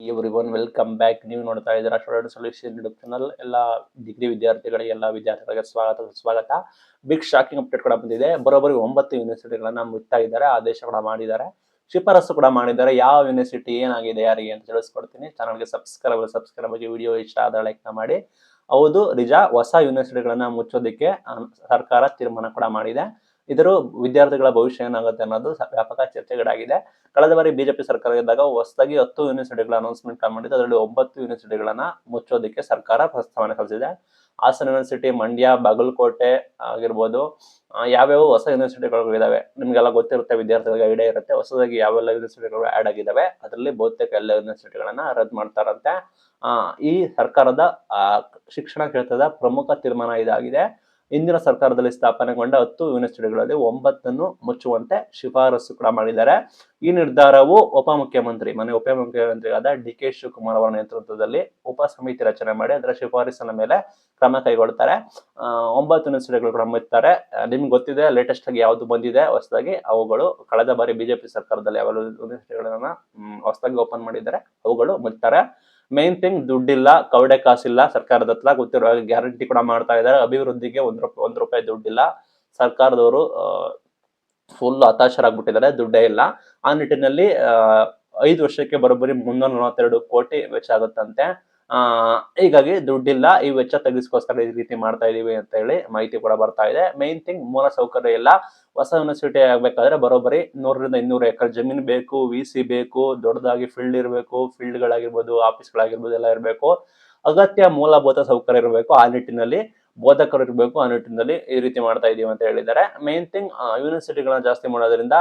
Every one welcome back ನೀವು ನೋಡ್ತಾ ಇದ್ದೀರಾ ಸ್ಟೂಡೆಂಟ್ ಸೊಲ್ಯೂಷನ್ ಯೂಟ್ಯೂಬ್ ಚಾನಲ್ ಎಲ್ಲ ಡಿಗ್ರಿ ವಿದ್ಯಾರ್ಥಿಗಳಿಗೆ, ಎಲ್ಲ ವಿದ್ಯಾರ್ಥಿಗಳಿಗೆ ಸ್ವಾಗತ ಸ್ವಾಗತ ಬಿಗ್ ಶಾಕಿಂಗ್ ಅಪ್ಡೇಟ್ ಕೂಡ ಬಂದಿದೆ. ಬರೋಬ್ಬರಿ ಒಂಬತ್ತು ಯೂನಿವರ್ಸಿಟಿಗಳನ್ನ ಮುಟ್ತಾ ಇದ್ದಾರೆ, ಆದೇಶ ಕೂಡ ಮಾಡಿದ್ದಾರೆ. ಶಿಫಾರಸು ಕೂಡ ಮಾಡಿದ್ದಾರೆ. ಯಾವ ಯೂನಿವರ್ಸಿಟಿ ಏನಾಗಿದೆ, ಯಾರಿಗೆ ಅಂತ ತಿಳಿಸ್ಕೊಡ್ತೀನಿ. ಚಾನಲ್ಗೆ ಸಬ್ಸ್ಕ್ರೈಬ್ ಸಬ್ಸ್ಕ್ರೈಬ್ ಆಗಿ ವಿಡಿಯೋ ಇಷ್ಟ ಆದ ಲೈಕ್ ಮಾಡಿ. ಹೌದು ನಿಜ ಹೊಸ ಯೂನಿವರ್ಸಿಟಿಗಳನ್ನ ಮುಚ್ಚೋದಕ್ಕೆ ಸರ್ಕಾರ ತೀರ್ಮಾನ ಕೂಡ ಮಾಡಿದೆ. ಇದರ ವಿದ್ಯಾರ್ಥಿಗಳ ಭವಿಷ್ಯ ಏನಾಗುತ್ತೆ ಅನ್ನೋದು ವ್ಯಾಪಕ ಚರ್ಚೆಗಳಾಗಿದೆ. ಕಳೆದ ಬಾರಿ ಬಿಜೆಪಿ ಸರ್ಕಾರ ಇದ್ದಾಗ ಹೊಸದಾಗಿ ಹತ್ತು ಯೂನಿವರ್ಸಿಟಿಗಳ ಅನೌನ್ಸ್ಮೆಂಟ್ ಮಾಡಿದ್ದು, ಅದರಲ್ಲಿ ಒಂಬತ್ತು ಯೂನಿವರ್ಸಿಟಿಗಳನ್ನ ಮುಚ್ಚೋದಕ್ಕೆ ಸರ್ಕಾರ ಪ್ರಸ್ತಾವನೆ ಕಳಿಸಿದೆ ಹಾಸನ ಯೂನಿವರ್ಸಿಟಿ, ಮಂಡ್ಯ, ಬಾಗಲಕೋಟೆ ಆಗಿರ್ಬೋದು ಯಾವ್ಯಾವ ಹೊಸ ಯೂನಿವರ್ಸಿಟಿಗಳು ಇದಾವೆ. ನಿಮ್ಗೆಲ್ಲ ಗೊತ್ತಿರುತ್ತೆ, ವಿದ್ಯಾರ್ಥಿಗಳಿಗೆ ಐಡಿಯಾ ಇರುತ್ತೆ, ಹೊಸದಾಗಿ ಯಾವೆಲ್ಲ ಯೂನಿವರ್ಸಿಟಿಗಳು ಆಡ್ ಆಗಿದಾವೆ, ಅದರಲ್ಲಿ ಬಹುತೇಕ ಎಲ್ಲ ಯೂನಿವರ್ಸಿಟಿಗಳನ್ನ ರದ್ದು ಮಾಡ್ತಾರಂತೆ. ಈ ಸರ್ಕಾರದ ಶಿಕ್ಷಣ ಕ್ಷೇತ್ರದ ಪ್ರಮುಖ ತೀರ್ಮಾನ ಇದಾಗಿದೆ. ಇಂದಿನ ಸರ್ಕಾರದಲ್ಲಿ ಸ್ಥಾಪನೆಗೊಂಡ ಹತ್ತು ಯೂನಿವರ್ಸಿಟಿಗಳಲ್ಲಿ ಒಂಬತ್ತನ್ನು ಮುಚ್ಚುವಂತೆ ಶಿಫಾರಸು ಕೂಡ ಮಾಡಿದ್ದಾರೆ. ಈ ನಿರ್ಧಾರವು ಉಪಮುಖ್ಯಮಂತ್ರಿ ಮನೆ ಉಪಮುಖ್ಯಮಂತ್ರಿಯಾದ ಡಿ ಕೆ ಶಿವಕುಮಾರ್ ಅವರ ನೇತೃತ್ವದಲ್ಲಿ ಉಪ ಸಮಿತಿ ರಚನೆ ಮಾಡಿ ಅದರ ಶಿಫಾರಸಿನ ಮೇಲೆ ಕ್ರಮ ಕೈಗೊಳ್ತಾರೆ ಒಂಬತ್ತು ಯೂನಿವರ್ಸಿಟಿಗಳು ಕೂಡ ಮುಚ್ಚುತ್ತಾರೆ. ನಿಮ್ಗೆ ಗೊತ್ತಿದೆ ಲೇಟೆಸ್ಟ್ ಆಗಿ ಯಾವುದು ಬಂದಿದೆ, ಹೊಸದಾಗಿ ಅವುಗಳು ಕಳೆದ ಬಾರಿ ಬಿಜೆಪಿ ಸರ್ಕಾರದಲ್ಲಿ ಯಾವೆಲ್ಲ ಯೂನಿವರ್ಸಿಟಿಗಳನ್ನ ಹೊಸದಾಗಿ ಓಪನ್ ಮಾಡಿದ್ದಾರೆ, ಅವುಗಳು ಮುಚ್ತಾರೆ ಮೇನ್ ಥಿಂಗ್ ದುಡ್ಡಿಲ್ಲ, ಕವಡೆ ಕಾಸಿಲ್ಲ, ಸರ್ಕಾರದ ಹತ್ರ ಗೊತ್ತಿರೋ ಗ್ಯಾರಂಟಿ ಕೂಡ ಮಾಡ್ತಾ ಇದ್ದಾರೆ. ಅಭಿವೃದ್ಧಿಗೆ ಒಂದ್ ರೂಪಾಯಿ ಒಂದ್ ರೂಪಾಯಿ ದುಡ್ಡಿಲ್ಲ. ಸರ್ಕಾರದವರು ಫುಲ್ ಹತಾಶರಾಗ್ಬಿಟ್ಟಿದ್ದಾರೆ, ದುಡ್ಡೇ ಇಲ್ಲ. ಆ ನಿಟ್ಟಿನಲ್ಲಿ ಐದು ವರ್ಷಕ್ಕೆ ಬರೋಬ್ಬರಿ ಮುನ್ನೂರ ನಲವತ್ತೆರಡು ಕೋಟಿ ವೆಚ್ಚ ಆಗುತ್ತಂತೆ. ಆ, ಹೀಗಾಗಿ ದುಡ್ಡಿಲ್ಲ, ಈ ವೆಚ್ಚ ತೆಗಿಸ್ಕೋಸ್ಕರ ಈ ರೀತಿ ಮಾಡ್ತಾ ಇದೀವಿ ಅಂತ ಹೇಳಿ ಮಾಹಿತಿ ಕೂಡ ಬರ್ತಾ ಇದೆ. ಮೇನ್ ಥಿಂಗ್ ಮೂಲ ಸೌಕರ್ಯ ಇಲ್ಲ. ಹೊಸ ಯೂನಿವರ್ಸಿಟಿ ಆಗ್ಬೇಕಾದ್ರೆ ಬರೋಬ್ಬರಿ ನೂರರಿಂದ ಇನ್ನೂರು ಎಕರೆ ಜಮೀನು ಬೇಕು ವಿ ಸಿ ಬೇಕು, ದೊಡ್ಡದಾಗಿ ಫೀಲ್ಡ್ ಇರಬೇಕು ಫೀಲ್ಡ್ಗಳಾಗಿರ್ಬೋದು ಆಫೀಸ್ಗಳಾಗಿರ್ಬೋದು ಎಲ್ಲ ಇರಬೇಕು. ಅಗತ್ಯ ಮೂಲಭೂತ ಸೌಕರ್ಯ ಇರಬೇಕು. ಆ ನಿಟ್ಟಿನಲ್ಲಿ ಬೋಧಕರು ಇರಬೇಕು, ಆ ನಿಟ್ಟಿನಲ್ಲಿ ಈ ರೀತಿ ಮಾಡ್ತಾ ಇದೀವಿ ಅಂತ ಹೇಳಿದ್ದಾರೆ. ಮೇನ್ ಥಿಂಗ್ ಯೂನಿವರ್ಸಿಟಿಗಳನ್ನ ಜಾಸ್ತಿ ಮಾಡೋದ್ರಿಂದ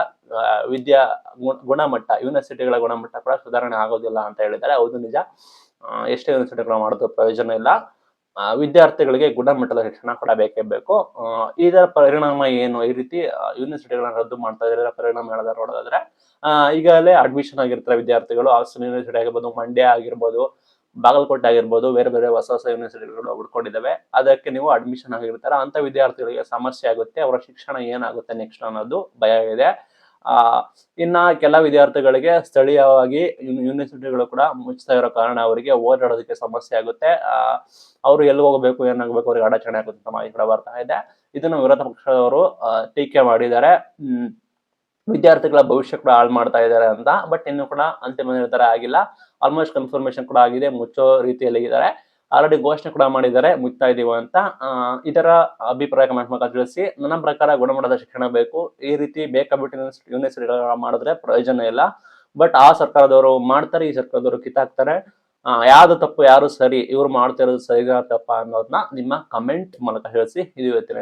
ವಿದ್ಯಾ ಗುಣ- ಗುಣಮಟ್ಟ ಯೂನಿವರ್ಸಿಟಿಗಳ ಗುಣಮಟ್ಟ ಕೂಡ ಸುಧಾರಣೆ ಆಗೋದಿಲ್ಲ ಅಂತ ಹೇಳಿದ್ದಾರೆ. ಹೌದು ನಿಜ. ಎಷ್ಟೇ ಯೂನಿವರ್ಸಿಟಿಗಳು ಮಾಡೋದು ಪ್ರಯೋಜನ ಇಲ್ಲ. ವಿದ್ಯಾರ್ಥಿಗಳಿಗೆ ಗುಣಮಟ್ಟದ ಶಿಕ್ಷಣ ಕೊಡಬೇಕೇ ಬೇಕು. ಇದರ ಪರಿಣಾಮ ಏನು? ಈ ರೀತಿ ಯೂನಿವರ್ಸಿಟಿಗಳನ್ನ ರದ್ದು ಮಾಡ್ತಾ ಇದ್ರೆ ಪರಿಣಾಮ ಹೇಳೋದಾದ್ರೆ ನೋಡೋದಾದ್ರೆ ಈಗಾಗಲೇ ಅಡ್ಮಿಷನ್ ಆಗಿರ್ತಾರೆ ವಿದ್ಯಾರ್ಥಿಗಳು. ಹಾಸನ ಯೂನಿವರ್ಸಿಟಿ ಆಗಿರ್ಬೋದು, ಮಂಡ್ಯ ಆಗಿರ್ಬೋದು, ಬಾಗಲಕೋಟೆ ಆಗಿರ್ಬೋದು, ಬೇರೆ ಬೇರೆ ಹೊಸ ಹೊಸ ಯೂನಿವರ್ಸಿಟಿಗಳು ಹುಡ್ಕೊಂಡಿದ್ದಾವೆ. ಅದಕ್ಕೆ ನೀವು ಅಡ್ಮಿಷನ್ ಆಗಿರ್ತಾರೆ. ಅಂತ ವಿದ್ಯಾರ್ಥಿಗಳಿಗೆ ಸಮಸ್ಯೆ ಆಗುತ್ತೆ. ಅವರ ಶಿಕ್ಷಣ ಏನಾಗುತ್ತೆ ನೆಕ್ಸ್ಟ್ ಅನ್ನೋದು ಭಯ ಇದೆ. ಆ, ಇನ್ನ ಕೆಲ ವಿದ್ಯಾರ್ಥಿಗಳಿಗೆ ಸ್ಥಳೀಯವಾಗಿ ಯೂನಿ- ಯೂನಿವರ್ಸಿಟಿಗಳು ಕೂಡ ಮುಚ್ಚುತ್ತಾ ಇರೋ ಕಾರಣ ಅವರಿಗೆ ಓಡಾಡೋದಕ್ಕೆ ಸಮಸ್ಯೆ ಆಗುತ್ತೆ. ಆ, ಅವರು ಎಲ್ಲಿ ಹೋಗಬೇಕು ಏನಾಗಬೇಕು ಅವ್ರಿಗೆ ಅಡಚಣೆ ಆಗುತ್ತೆ ಅಂತ ಮಾಹಿತಿ ಬರ್ತಾ ಇದೆ. ಇದನ್ನು ವಿರೋಧ ಪಕ್ಷದವರು ಟೀಕೆ ಮಾಡಿದ್ದಾರೆ. ವಿದ್ಯಾರ್ಥಿಗಳ ಭವಿಷ್ಯ ಕೂಡ ಹಾಳು ಮಾಡ್ತಾ ಇದ್ದಾರೆ ಅಂತ, ಬಟ್ ಇನ್ನು ಕೂಡ ಅಂತಿಮ ನಿರ್ಧಾರ ಆಗಿಲ್ಲ. ಆಲ್ಮೋಸ್ಟ್ ಕನ್ಫರ್ಮೇಶನ್ ಕೂಡ ಆಗಿದೆ, ಮುಚ್ಚೋ ರೀತಿಯಲ್ಲಿ ಇದ್ದಾರೆ ಆಲ್ರೆಡಿ ಘೋಷಣೆ ಕೂಡ ಮಾಡಿದ್ದಾರೆ ಮುಗ್ತಾ ಇದೀವ ಅಂತ. ಇದರ ಅಭಿಪ್ರಾಯ ಕಮೆಂಟ್ ತಿಳಿಸಿ. ನನ್ನ ಪ್ರಕಾರ ಗುಣಮಟ್ಟದ ಶಿಕ್ಷಣ ಬೇಕು. ಈ ರೀತಿ ಬೇಕಾಬಿಟ್ಟು ಯೂನಿವರ್ಸಿಟಿಗಳ ಮಾಡಿದ್ರೆ ಪ್ರಯೋಜನ ಇಲ್ಲ. ಬಟ್ ಆ ಸರ್ಕಾರದವರು ಮಾಡ್ತಾರೆ, ಈ ಸರ್ಕಾರದವರು ಕಿತ್ತಾಕ್ತಾರೆ. ಯಾವ್ದು ತಪ್ಪು, ಯಾರು ಸರಿ, ಇವ್ರು ಮಾಡ್ತಿರೋದು ಸರಿ ತಪ್ಪ ಅನ್ನೋದನ್ನ ನಿಮ್ಮ ಕಮೆಂಟ್ ಮೂಲಕ ತಿಳಿಸಿ. ಇದು ಇವತ್ತಿನ